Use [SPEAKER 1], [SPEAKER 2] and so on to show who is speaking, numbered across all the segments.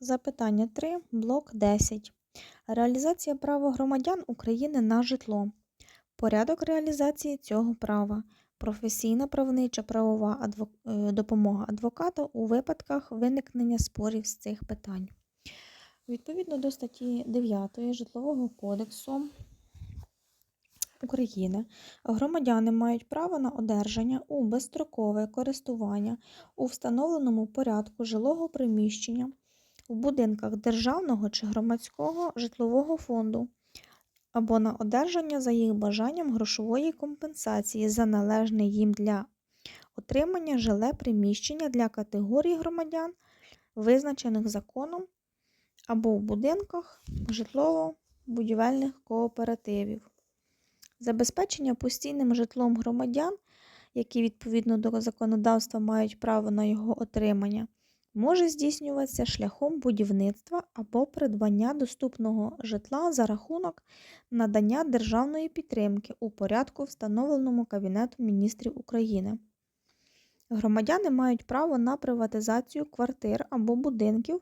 [SPEAKER 1] Запитання 3, блок 10. Реалізація права громадян України на житло. Порядок реалізації цього права. Професійна правнича правова адво- е, допомога адвоката у випадках виникнення спорів з цих питань. Відповідно до статті 9 Житлового кодексу України громадяни мають право на одержання у безстрокове користування у встановленому порядку жилого приміщення в будинках державного чи громадського житлового фонду або на одержання за їх бажанням грошової компенсації за належне їм для отримання жиле приміщення для категорій громадян, визначених законом, або в будинках житлово-будівельних кооперативів. Забезпечення постійним житлом громадян, які відповідно до законодавства мають право на його отримання, може здійснюватися шляхом будівництва або придбання доступного житла за рахунок надання державної підтримки у порядку, встановленому Кабінетом міністрів України. Громадяни мають право на приватизацію квартир або будинків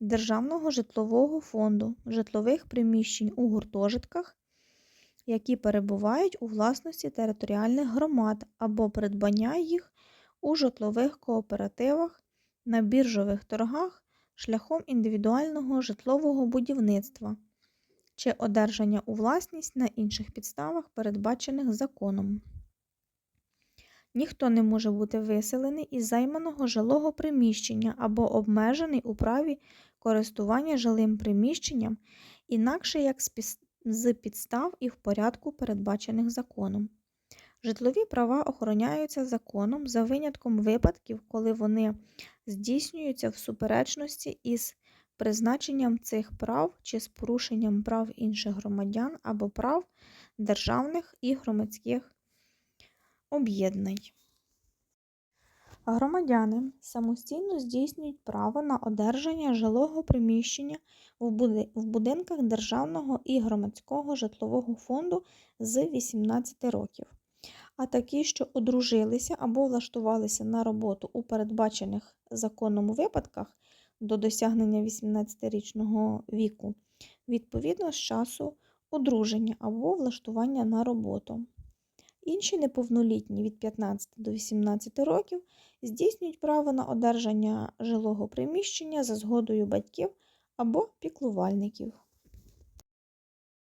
[SPEAKER 1] Державного житлового фонду, житлових приміщень у гуртожитках, які перебувають у власності територіальних громад або придбання їх у житлових кооперативах на біржових торгах шляхом індивідуального житлового будівництва чи одержання у власність на інших підставах, передбачених законом. Ніхто не може бути виселений із займаного жилого приміщення або обмежений у праві користування жилим приміщенням інакше як з підстав і в порядку, передбачених законом. Житлові права охороняються законом за винятком випадків, коли вони здійснюються в суперечності із призначенням цих прав чи з порушенням прав інших громадян або прав державних і громадських об'єднань. Громадяни самостійно здійснюють право на одержання жилого приміщення в будинках Державного і громадського житлового фонду з 18 років, а такі, що одружилися або влаштувалися на роботу у передбачених законом випадках до досягнення 18-річного віку, відповідно з часу одруження або влаштування на роботу. Інші неповнолітні від 15 до 18 років здійснюють право на одержання жилого приміщення за згодою батьків або піклувальників.